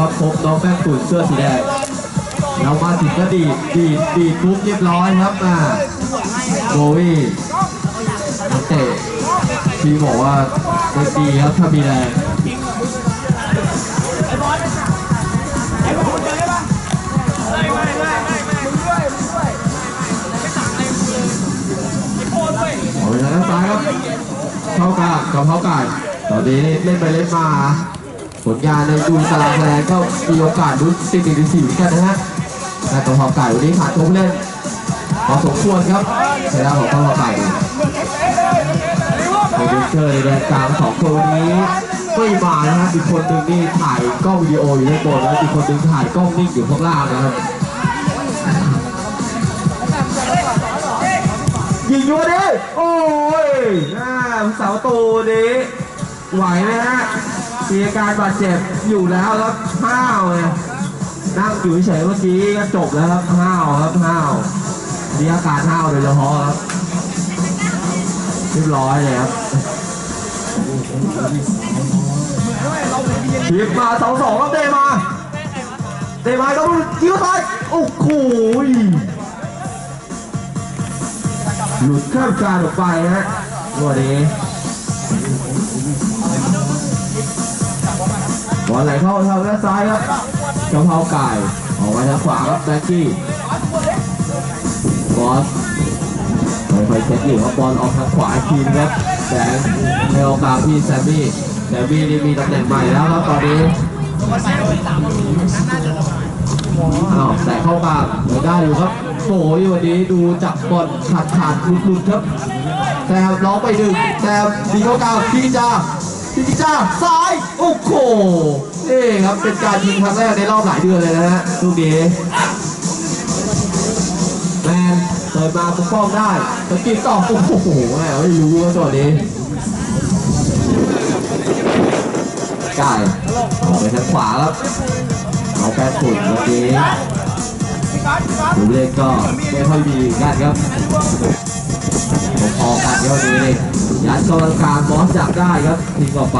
ครับพบน้องแป้งตุ๋นเสื้อสีแดงเรามาถึงก็ดีดดีดดีดปุ๊บเรียบร้อยครับอ่าโบวี่นักเตะที่บอกว่าเป็นดีครับถ้ามีแรงเอาไปทางด้านซ้ายครับ เข้ากลางกับเข้าไก่ตอนนี้เล่นไปเล่นมา ผลงานในดูตารางคะแนนก็มีโอกาสลุ้นติดหนึ่งถึงสี่กันนะฮะแต่กะเพราไก่วันนี้ขาดตัวผู้เล่นพอสมควรครับชนะของกะเพราไก่โปรดิวเซอร์ในแดนกลางสองคนนี้ไม่มานะครับอีกคนหนึ่งนี่ถ่ายกล้องวิดีโออยู่ด้านบนแล้วอีกคนหนึ่งถ่ายกล้องนิ่งอยู่ข้างล่างนะครับยิงยู่ดิโอ้ยอ่าเสาตูนี้ไหวไหมฮะ มีอาการบาดเจ็บอยู่แล้วครับห้าวเลยนั่งอยู่เฉยเมื่อกี้ก็จบแล้วครับห้าวครับห้าวมีอาการห้าวโดยเฉพาะครับเรียบร้อยเลยครับทีบมาสองสองครับเตะมาเตะมาก็ยิ้วซ้ายโอ้โหหลุดข้ามการออกไปฮะวันนี้ บอลไหลเข้าทางด้านซ้ายครับกะเพราไก่ออกไปทางขวาครับแบ็กกี้บอลค่อยเช็คอยู่ครับบอลออกทางขวาทีนะครับแสงให้โอกาสพี่แซมมี่แซมมี่นี่มีตำแหน่งใหม่แล้วครับตอนนี้อ้าวแต่เข้ากลางไม่ได้อยู่ครับโอ้ยวันนี้ดูจับบอลขาดขาดๆหลุดครับแซมร้องไปหนึ่งแซมดีเข้ากลางพี่จ้าพี่จ้าซ้าย โอ้โหนี่ครับเป็นการยิงครั้งแรกในรอบหลายเดือนเลยนะฮะลูกนี้แมนเปิดมาปกป้องได้ตะกี้ต่อโอ้โหแม่ไม่รู้ว่าตัวนี้กายออกไปทางขวาครับเอาแปดฝุ่นเมื่อกี้ดูเล่ก็ไม่ค่อยดีกันครับพอกันเดี๋ยวนี้ยันกองกลางบอสจับได้ครับทิ้งออกไป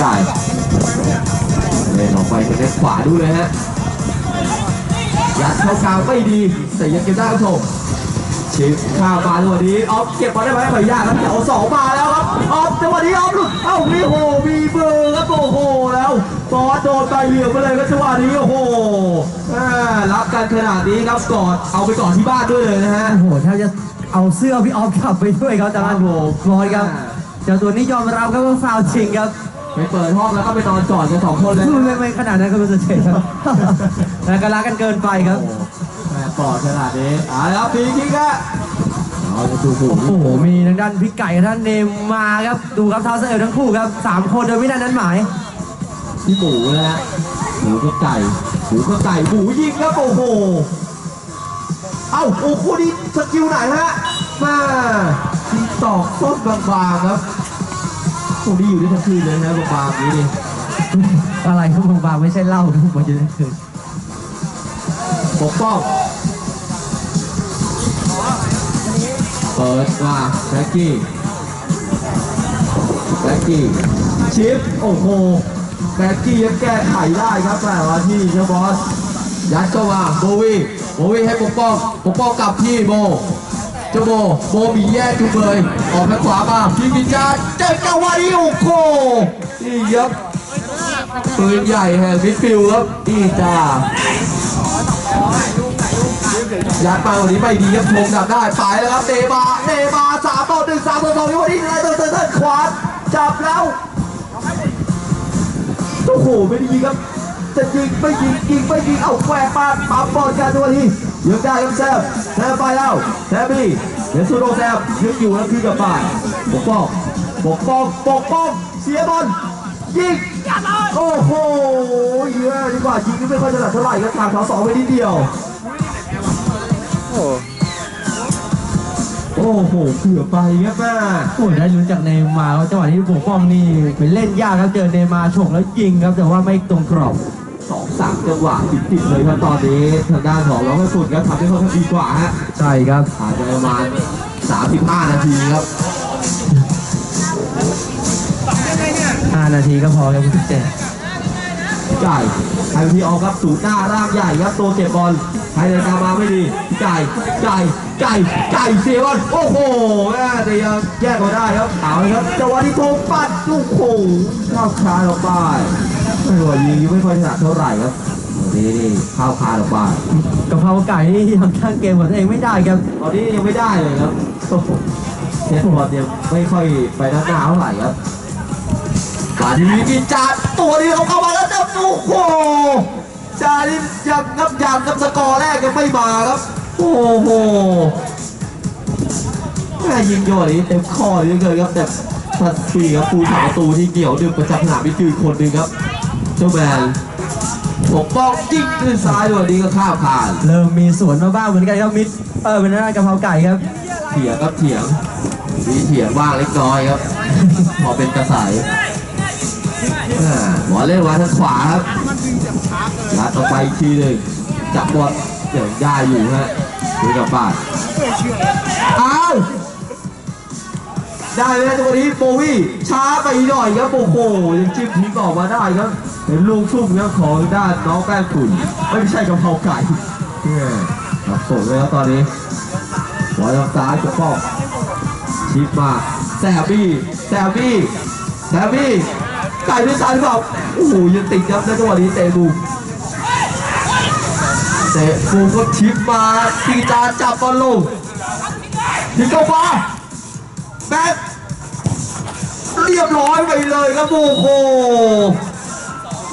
จ่ายเล่นออกไปทางด้านขวาด้วยนะฮะยัดเข้ากลางไม่ดีแต่ยังเก็บได้ครับผมชิปข้ามมาจังหวะนี้ออฟเก็บบอลได้ไหมไม่ยากครับแถวสองมาแล้วครับออฟจังหวะนี้ออฟหลุดเอ้ามีโหมีเบอร์ครับโอ้โหแล้วบอโดนใบเหลืองไปเลยครับจังหวะนี้โอ้โหรับกันขนาดนี้ครับกอดเอาไปก่อนที่บ้านด้วยเลยนะฮะโอ้โหแทบจะเอาเสื้อพี่ออฟกลับไปด้วยครับแต่ว่าโอ้โหบอยครับเจ้าตัวนี้ยอมรับครับว่าฟาวล์จริงครับ ไปเปิดห้องแล้วก็ไปนอนกอดกันสองคนเลยพูดไม่ไม่ขนาดนั้นครับคุณสุเชษครับแต่ก็รักกันเกินไปครับแม่กอดขนาดนี้อ่าแล้วฟรีคิกอะเอาจะดูผูโอ้โห มีทางด้านพี่ไก่กับท่านเนมมาครับ ดูครับเท้าเสเอลทั้งคู่ครับสามคนโดยไม่ได้นั้นหมาย พี่หมูนะฮะหมูก็ไก่หมูก็ไก่หมูยิงครับโอ้โห เอ้าโอ้โหนี่สกิลไหนฮะ มายิงตอกส้นบางๆครับ ตรงนี้อยู่ได้ทั้งคืนเลยนะบางๆนี้ดิอะไรครับบางๆไม่ใช่เหล้าครับผมจะได้คืนปกป้องเปิดมาแบ็กกี้แบ็กกี้ชิปโอ้โหแบ็กกี้ยังแก้ไขได้ครับแต่ว่าที่เจ้าบอสยัดเข้ามาโบวี่โบวี่ให้ปกป้องปกป้องกลับที่โบเจ้าโบโบมีแยกจุกเลยออกทางขวามาพี่กินยา เจ้าวะนี้โอโหนี่ยับปืนใหญ่แห่งมิดฟิลครับนี่จ้ายัดมาวันนี้ไม่ดีครับชงจับได้ไปแล้วครับเนมาเนมาสามต่อหนึ่งสามต่อสองยังวันนี้อะไรต่อเติร์นขวาจับแล้วโอ้โหไม่ด้ยิงครับจะยิงไม่ยิงยิงไม่ยิงเอาแหวกมาปั๊มบอลกันตัวทียิงได้ครับแซมแซมไปแล้วแซมบี้เดี๋ยวซูโดแซมยังอยู่แล้วคืนกลับไปปกป้อง ปกป้องปกป้องเสียบอลยิงโอ้โหเยอะดีกว่ายิงนี่ไม่ค่อยถนัดเท่าไหร่ครับทางเสาสองไปนิดเดียวโอ้โหเกือบไปครับแม่โอ้ยได้ลุ้นจากเนย์มาร์ครับจังหวะที่ปกป้องนี่ไปเล่นยากครับเจอเนย์มาร์ฉกแล้วยิงครับแต่ว่าไม่ตรงกรอบสองสามจังหวะติดๆเลยครับตอนนี้ทางด้านของน้องกระสุนครับทำได้ค่อนข้างดีกว่าฮะใช่ครับผ่านไปประมาณ35นาทีครับ 5 นาทีก็พอครับคุณเจใหญ่ไทยพีออกครับสูงหน้าร่างใหญ่ครับตัวเก็บบอลไทยเลยกามาไม่ดีใหญ่ใหญ่ใหญ่ใหญ่เสียบอลโอ้โหแม่แต่ยังแยกมาได้ครับเอาเลยครับจังหวะที่โทงปัดลูกโป่งเข้าคานออกไปไม่ว่ายิงยังไม่ค่อยถนัดเท่าไหร่ครับนี่นี่เข้าคานออกไปกะเพราไก่นี่ยังตั้งเกมของตัวเองไม่ได้ครับตอนนี้ยังไม่ได้เลยครับโอ้โหเซตบอลยังไม่ค่อยไปด้านหน้าเท่าไหร่ครับ กาดีกินจานตัวนี้เขาเข้ามาแล้วจะโอ้โหจานี่ยังงับยังกับสกอร์แรกยังไม่มาครับโอ้โหแม่ยิงโยนนี้เต็มข้อเหลยเกินครับแต่ทัดปีครับปูถังประตูที่เกี่ยวดึงประจักษ์สนามนี่คือคนหนึ่งครับเจ้าแมนปกป้องยิงด้วยซ้ายด้วยนี้ก็ข้ามผ่าน เริ่มมีสวนมาบ้างเหมือนกันครับมิดเออเป็นหน้ากะเพราไก่ครับ เถียงครับเถียงมีเถียงว่างเล็กน้อยครับ พอเป็นกระสาย อ่าหมอเล่นวาทางขวาครับลัดออกไปอีกทีหนึ่งจับบอลเดี๋ยวได้อยู่ฮะดูกับบ้านอ้าได้ไหมตัวนี้โบวี่ช้าไปหน่อยครับโอ้โหยังจิ้มทิ้งออกมาได้ครับเห็นลูกชุ่มครับของด้านน้องแป้งขุนไม่ใช่กะเพราไก่เนี่ยครับส่งเลยครับตอนนี้หัวทางซ้ายปกป้องชิปมาแซบบี้แซบบี้แซบบี้ ไก่ด้วยซ้ายหรือเปล่าโอ้โหยังติดครับในจังหวะนี้เตะบูมเตะบูมก็ชิปมาตีจาจับบอลลงทิ้งเข้ามาแบ็คเรียบร้อยไปเลยครับโอ้โห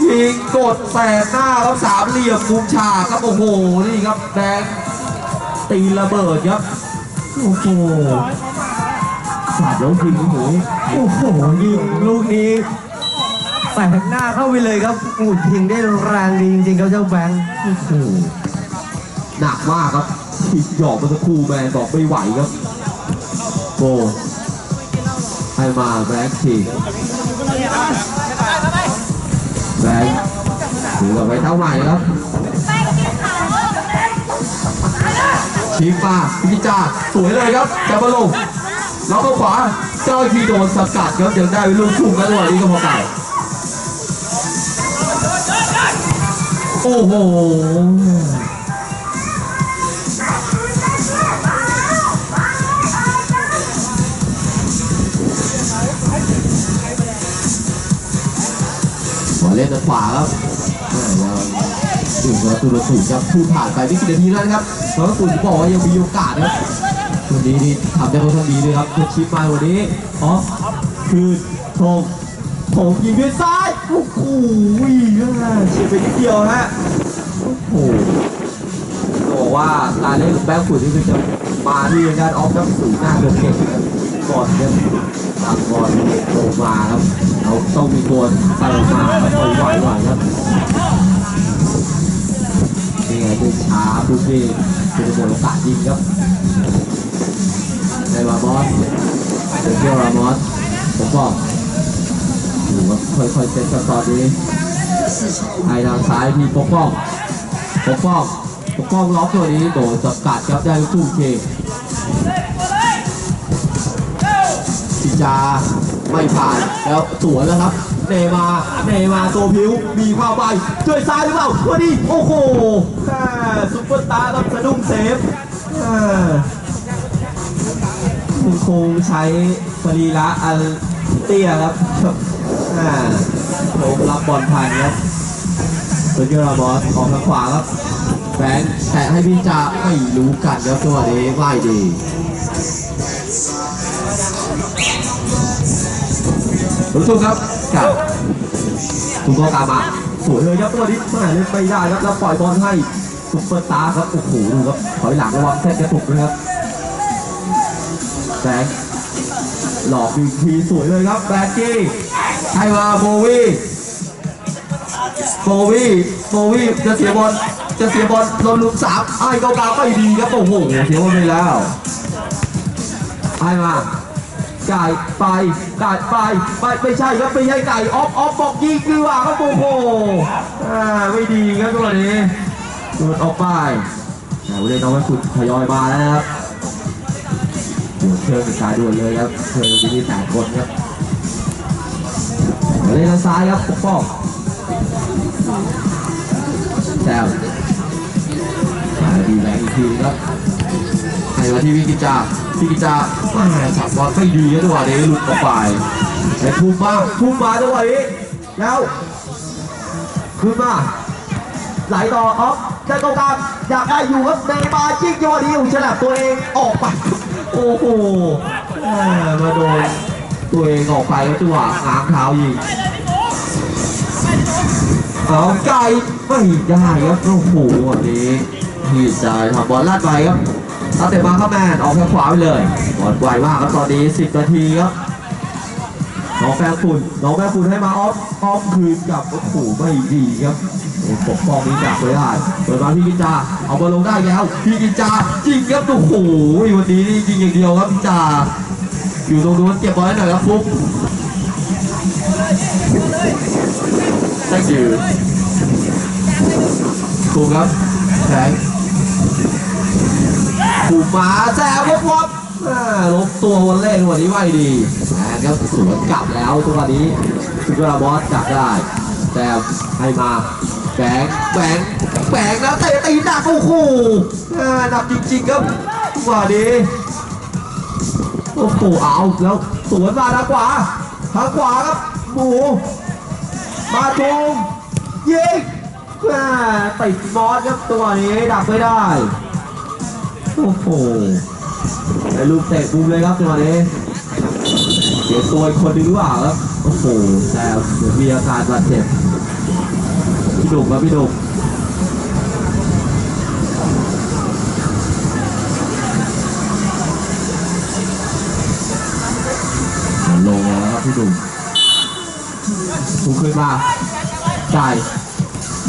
ยิงกดแสกหน้าครับสามเหลี่ยมมุมฉากครับโอ้โหนี่ครับแบงตีระเบิดครับโอ้โหสาดแล้วทิ้งโอ้โหโอ้โหยิงลูกนี้ แปกหน้าเข้าไปเลยครับอูดยิงได้แรงดีจริงๆครับเจ้าแบงค์โอ้โหหนักมากครับที่หยอกมาสักครู่แมนบอกไม่ไหวครับโบให้มาแบงค์ทีแบงค์ถือกับไว้เท่าใหม่ครับชิปมาพิจาสวยเลยครับจับบอลลงแล้วก็ขวาเจ้าทีโดนสกัดครับยังได้ลูกชุ่มกันจังหวะนี้ก็พอไก่ โอ้โหขอเล่นทางขวาครับถึงประตูละศูนย์ครับพูดผ่านไปไม่กี่นาทีแล้วนะครับแล้วก็ตูนบอกว่ายังมีโอกาสนะครับวันนี้นี่ทำได้ค่อนข้างดีเลยครับคือชิปมาวันนี้อ๋อคือโถงโถงยิงด้วยซ้าย อ้โหเฉีดไปนิดเดียวฮะ โอ้โหบอกว่ากาเล่นขอแบ็คฟุตนี่คือจะมาที่ด้านออฟครับสูงหน้าเกินเก่งก่อนเนี่ยทางบอลลงมาครับเราต้องมีตัวใส่มาครับไหวไหวๆครับนี่ไงคือช้าปุ๊บนี่คือหมดโอกาสยิงครับในรามอสเดเกียวรามอสผมบอก ดูว่าค่อยๆเซตกันตอนนี้ไอ้ทางซ้ายมีปกป้องปกป้องปกป้องล็อกตัวนี้โดนสกัดครับได้ลูกทุ่เคพิจาไม่ผ่านแล้วสวนแล้วครับ เนมาเนมาตัวผิวมีเข้าไปช่วยซ้ายหรือเปล่าวันนี้โอ้โหซุปเปอร์สตาร์ครับสะดุ้งเซฟคุณคงใช้สรีระอันเตี้ยครับ แม่โผมรับบอลผ่านครับเซอร์เกียร์บอสออกทางขวาครับแบงค์แตะให้พี่จาไม่รู้กันครับตัวนี้ไม่ดีคุณผู้ชมครับกับคุณโกกามาสวยเลยครับตัวนี้มาเล่นไม่ได้ครับแล้วปล่อยบอลให้ซุปเปอร์สตาร์ครับโอ้โหดูครับถอยหลังระวังแท่กระตุกนะครับแบงค์หลอกอีกทีสวยเลยครับแบงกี้ ให้มาโบวีโบวีโบวีจะเสียบอลจะเสียบอลโดนลุมสามไอ้เกากาไม่ดีครับโอ้โหเสียบอลไปแล้วให้มาไก่ไปไก่ไปไม่ไม่ใช่ครับไม่ใช่ไก่ออฟออฟบอกยิงดีกว่าครับโอ้โหอ่าไม่ดีครับตัวนี้ดูดออกไปแต่วันนี้น้องวัสุดทยอยมาแล้วครับด่วเชิงสายด่วนเลยครับเชิงมีที่แปดคนครับ เล่นทางซ้ายครับปกป้องแซวมาดีแรงอีกทีครับให้มาที่วิกิจาวิกิจาแม่สับบอลไม่ดีนะจังหวะนี้หลุดออกไปไอ้ทุ่มมาทุ่มมาจังหวะนี้แล้วขึ้นมาไหลต่อออฟได้ตรงกลางอยากได้อยู่ครับในมาจิกจังหวะนี้อุฉลับตัวเองออกไปโอ้โหมาโดน ตัวเองออกไปแล้วจังหวะง้างเท้ายิงเอาไก่ไม่ได้ครับโอ้โหวันนี้ที่จะทำบอลลาดไปครับตั้งแต่มาเข้าแมนออกทางขวาไปเลยบอลไวมากครับตอนนี้ 10 นาทีครับน้องแฟงฝุ่นน้องแฟงฝุ่นให้มาออฟออฟคืนกลับโอ้โหไม่ดีครับปกป้องนี้จากไม่ได้เปิดมาพี่กิจาเอาบอลลงได้แล้วพี่กิจาจริงครับโอ้โหวันนี้จริงอย่างเดียวครับพี่จา อยู่ตรงนู้นเก็บบอลให้หน่อยครับฟุ๊ก thank you ถูกครับแทงถูกมาแซววับวับลบตัววันเล่นวันนี้ไวดีแหมก็สวนกลับแล้วตัวนี้ถึงเวลาบอสจับได้แซวให้มาแบงแบงแบงแล้วเตะตีหนักโอ้โหอ่หนักจริงๆครับวันนี้ โอ้โหเอาแล้วสวนมาทางขวาทางขวาครับหมูมาทุมยิงอ่าติดบอสครับตัวนี้ดักไม่ได้โอ้โหไอ้ลูกเตะบูมเลยครับจัวนี้เสียตัวอีกคนหนึงหรือเปล่าครับโอ้โหแต่เดี๋ยวมีอาการบาดเจ็บพี่ดุกครับพี่ดุก งแล้วครับพี่ดุกถูกขึ้นมาจ่าย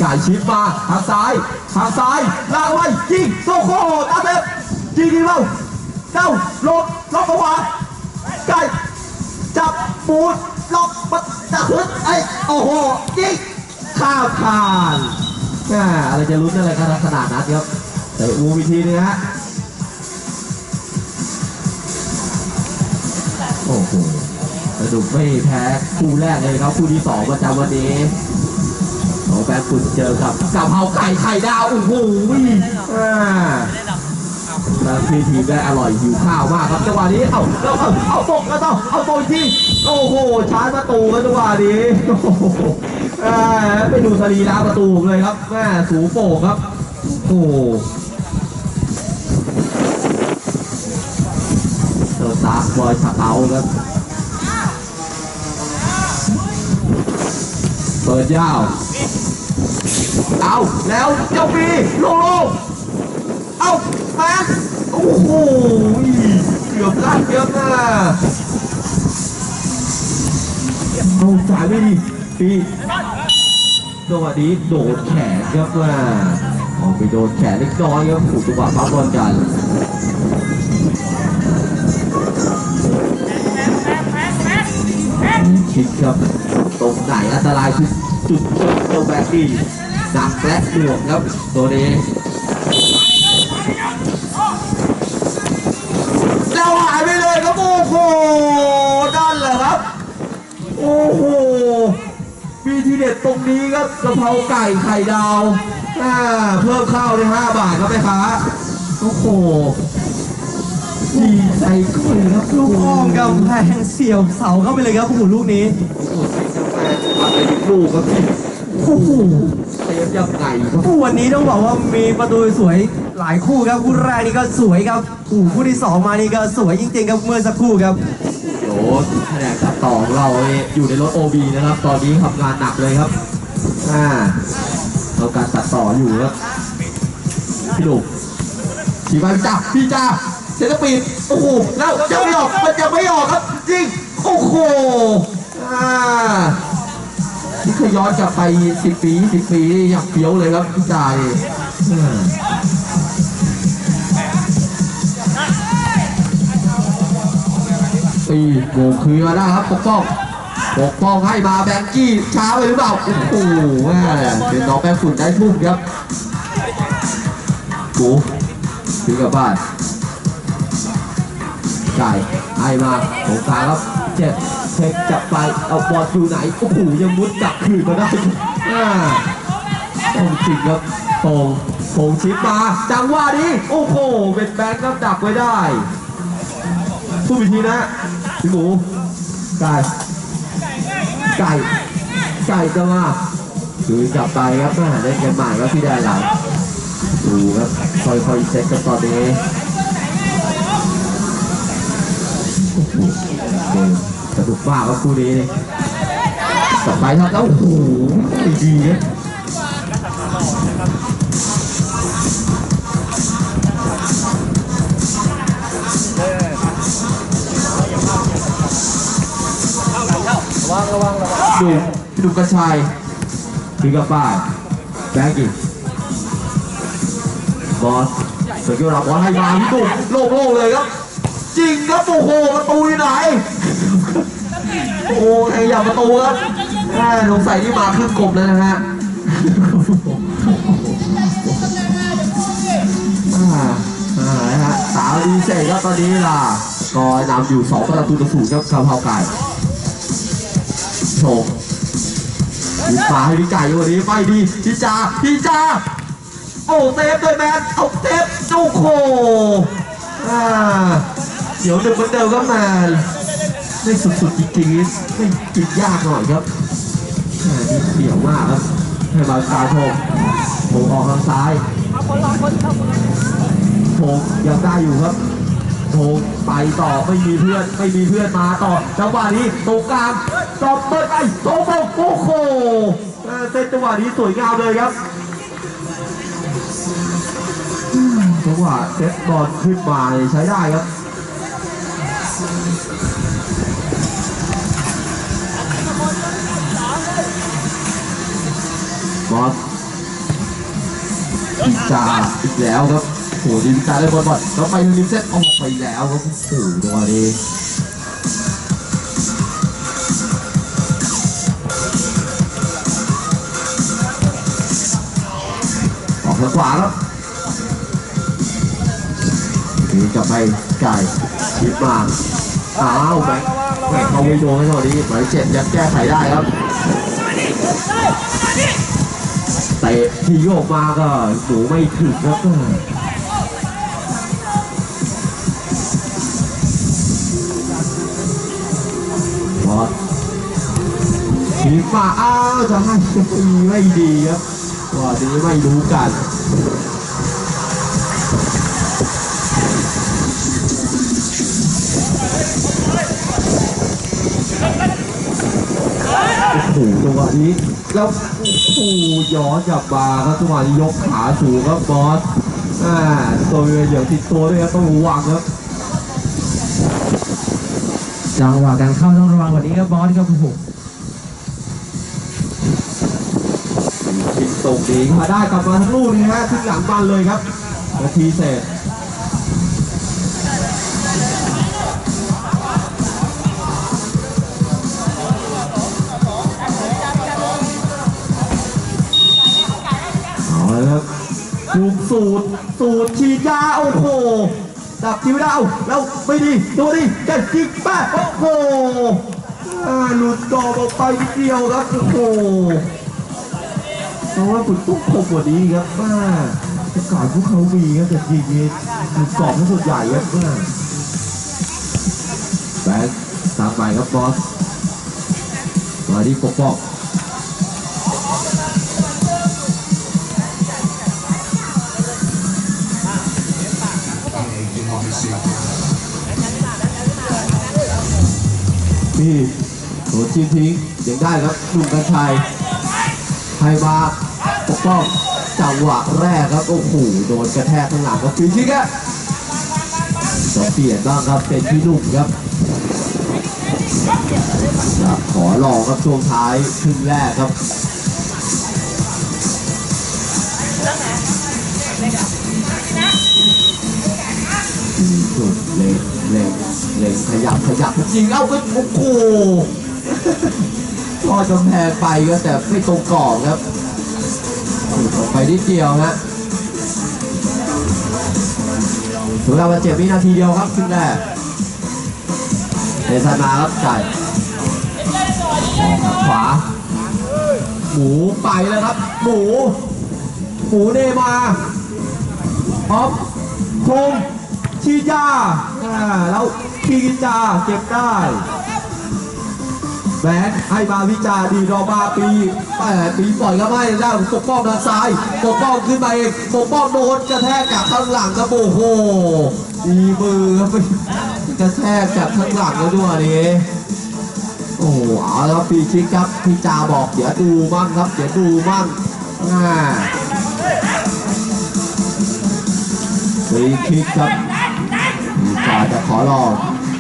จ่ายชิปมาทางซ้ายทางซ้ายลากไว้ยิงโซโคตาเต็มยิงดีเปล่าเจ้าลบลบขวาไก่จับปูดล็อกปัดจะขึ้นไอ้โอ้โหยิงข้าวคานแหมอะไรจะลุ้นอะไรกันขนาดนั้นครับแต่อูวิธีนึงฮะ ดูกไม่แพ้คู่แรกเลยครับคู่ที่สองประจำวันนี้ของแฟนคุณเจอกับกะเพราไก่ไข่ดาวโอ้โหอ่าแล้วพี่ทีมได้อร่อยหิวข้าวมากครับจังหวะนี้เอาเอาเอาเอาตกแล้วต้องเอาตกอีกทีโอ้โหชาร์จประตูครับจังหวะนี้อ่าไปดูสรีระประตูเลยครับแม่สูงโป่งครับโอ้โหเจอตาบอยชักเอาครับ เปิดยาว เอาแล้วเจ้าปีโลโลเอามนโอ้โหเกือบพลาดเยอะนะเอาจ่ายไม่ดีปีจังหวะนี้โดนแขนครับว่าออกไปโดนแขนเล็กน้อยครับถูกจังหวะปั๊บบอลกันคิดครับ อันตรายคือจุดตรงแบบนี้หนักและหน่วงครับตัวนี้แล้วหายไปเลยครับโอ้โหนั่นแหละครับ โอ้โหมีทีเด็ดตรงนี้ครับกะเพราไก่ไข่ดาวอ่าเพิ่มข้าวได้ห้าบาทครับแม่ค้าโอ้โหดีใจด้ยครับลูกอ้อมกำแพงเสียวเสาเข้าไปเลยครับโอ้ลูกนี้ อ้โหทำไปอีกลูกครับพี่โอ้โหเซฟยังไงครับคู่วันนี้ต้องบอกว่ามีประตูสวยหลายคู่ครับคู่แรกนี่ก็สวยครับคู่คู่ที่สองมานี่ก็สวยจริงๆครับเมื่อสักครู่ครับเดี๋ยวแผนกตัดต่อของเราอยู่ในรถ OB นะครับ ตอนนี้ทำงานหนักเลยครับอ่าเราการตัดต่ออยู่ครับพี่ดุขี่มาพี่จ้าพี่จ้าเซนต์ปีดโอ้โหแล้วยังไม่ออกมันยังไม่ออกครับ จริง โอ้โหอ่า นี่เคยย้อนกลับไป10ปี20ปีนี่ยังเฟี้ยวเลยครับพี่จานี่อืมปีโมงคืนมาได้ครับปกป้องปกป้องให้มาแบงกี้ช้าไปหรือเปล่าโอ้โหแม่เป็นน้องแป้งฝุ่นได้ทุ่มครับกูถึงกับบ้านไก่ให้มาตรงกลางครับเจ็บ เช็คจับไปเอาบอลอยู่ไหนโอ้โหยังมุดกลับคืนมาได้อ่าต้องจริงครับโป่งโป่งชิปมาจังหวะนี้โอ้โหเป็นแบงค์ครับดักไว้ได้พูดอีกทีนะพี่หมูไก่ไก่ไก่จะมาคืนกลับไปครับมาเล่นกันใหม่ครับพี่แดนหลังดูครับค่อยๆเช็คกันตอนนี้โอ้โหเกม สนุกมากครับคู่นี้นี่กลับไปครับแล้วโอ้โหดีนะดูพี่ดุกระชายถึงกับป้ายแบงกี้บอสสกิลรับบอลให้มาพี่ดุโล่งๆเลยครับ จริงครับโอ้โหประตูอยู่ไหน โอ้โหแทงอย่าประตูครับแม่สงสัยที่มาครึ่งกลมแล้วนะฮะอ่าอ่านะฮะสาวดีเสกครับตอนนี้ล่ะก็นำอยู่2ประตูต่อศูนย์ครับคาร์พาวไก่โชว์ฟ้าให้พี่ไก่วันนี้ไม่ดีพี่จาพี่จาโอ้เซฟด้วยแมนเอาเซฟโอ้โหอ่าเดี๋ยวหนึ่งเหมือนเดิมครับแมน ได้สุดๆจริงๆไม่กินยากหน่อยครับแหม่นี่เดี่ยวมากครับให้มาตาโถมโถมออกทางซ้ายโถมยังได้อยู่ครับโถมไปต่อไม่มีเพื่อนไม่มีเพื่อนมาต่อจังหวะนี้ตรงกลางตอบเปิดไปโถมบอกโอ้โหเออเซตจังหวะนี้สวยงามเลยครับอืมจังหวะเซตบอลขึ้นมาใช้ได้ครับ อสพิจาอีกแล้วครับโอ้ดิพิจาได้บอลบอลแล้วไปทางริมเส้นออกไปแล้วครับโอ้โหจังหวะนี้ออกทางขวาครับนี่กลับไปไก่ชิปมาอ้าวแบงค์เขาไม่โดนให้ตอนนี้หมายเลขเจ็ดยังแก้ไขได้ครับ ตะที่โยกมาก็หนูไม่ถึงครับบอสทีมาอ้าวจะให้ดีไม่ดีครับว่านี้ไม่รู้กันโอ้โหจังหวะนี้แล้ว โอ้โหย้อนกลับมาครับจังหวะนี้ยกขาสูงครับบอสอ่าตัวเรือเหยียบติดตัวด้วยครับต้องระวังครับจังหวะการเข้าต้องระวังกว่านี้ครับบอสครับโอ้โหคิดตรงนี้มาได้กลับมาทั้งลูกนี่ฮะขึ้นหลังบ้านเลยครับนาทีเศษเสูบสูตร สูตรฉีดยาโอ้โหดับคิวดาวแล้วไม่ดีดูดิกันจิกแปะโอ้โหอ่าหลุดกรอบออกไปนิดเดียวครับ โอ้โหเพราะว่าคุณต้องคมกว่านี้ครับว่าโอกาสพวกเขามีครับแต่ยิงนี้หลุดกรอบที่สุดใหญ่ครับว่าแบงค์ตามไปครับบอสมาที่ปกป้องี่โดนจิ้มทิ้งยังได้ครับหนุ่มกัญชัยไทยมาปกป้องจังหวะแรกครับโอ้โหโดนกระแทกข้างหลังครับฟรีคิกอะจะเปลี่ยนบ้างครับเป็นพี่นุ่มครับจะขอลองครับช่วงท้ายครึ่งแรกครับ เล็งขยับขยับจริงเอ้าก็โอ้โหพอจนแพงไปก็แต่ไม่ตรงกรอบครับออกไปนิดเดียวฮะถึงเวลามาเจ็บวินาทีเดียวครับขึ้นแรกเดซันาครับจ่ายขวา หมูไปแล้วครับ หมู หมูเนมาออฟคง ชีจาอ่าแล้วคีกิจาเก็บได้แบนให้มาวิจาดีรอมาปีแต่ปีปล่อยก็ไม่ได้ปกป้องทางซ้ายปกป้องขึ้นมาเองปกป้องโดนกระแทกจากข้างหลังครับโอ้โหดีมือครับกระแทกจากข้างหลังแล้วด้วยนี่โอ้โหเอาแล้วปีชิกครับพี่จาบอกเดี๋ยวดูมั่งครับเดี๋ยวดูมั่งอ่าปีชิกครับ จาจะขอลอง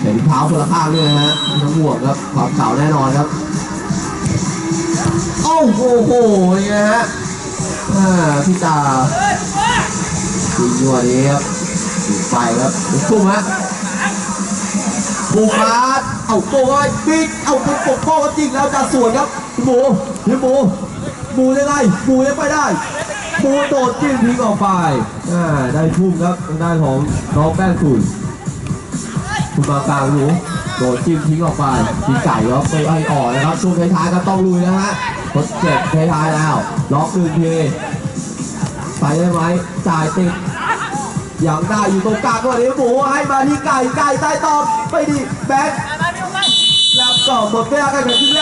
เห็นเท้าคนละข้างด้วยนะฮะไม่ต้งห่วงครับความเก่าแน่นอนครับโอ้โหโหนี่นะฮะอ่าพี่จาปีนัวนี้ครับไปครับลุกทุ่มฮะปูมาดเอาตัวไว้ปิดเอาตัวปกป้องจริงแล้วจะสวนครับหมูพี่หมูหมูได้ไงหมูได้ไปได้หมูโดดจิ้มทิ้งออกไปได้ทุ่มครับทางด้านของน้องแป้งขุน คุณมากลางรู้โดดจิ้มทิ้งออกไปทีไก่แล้วไปไอ้อ่อนนะครับช่วงท้ายๆก็ต้องลุยนะฮะทดเจ็บท้ายๆแล้วล็อกหนึ่งทีไปได้ไหมจ่ายติดยังได้อยู่ตรงกลางก็เลยหมูให้มาที่ไก่ไก่ใต้ตอมไปดิแบ็คแล้วก็หมดเวลาการแข่งขัน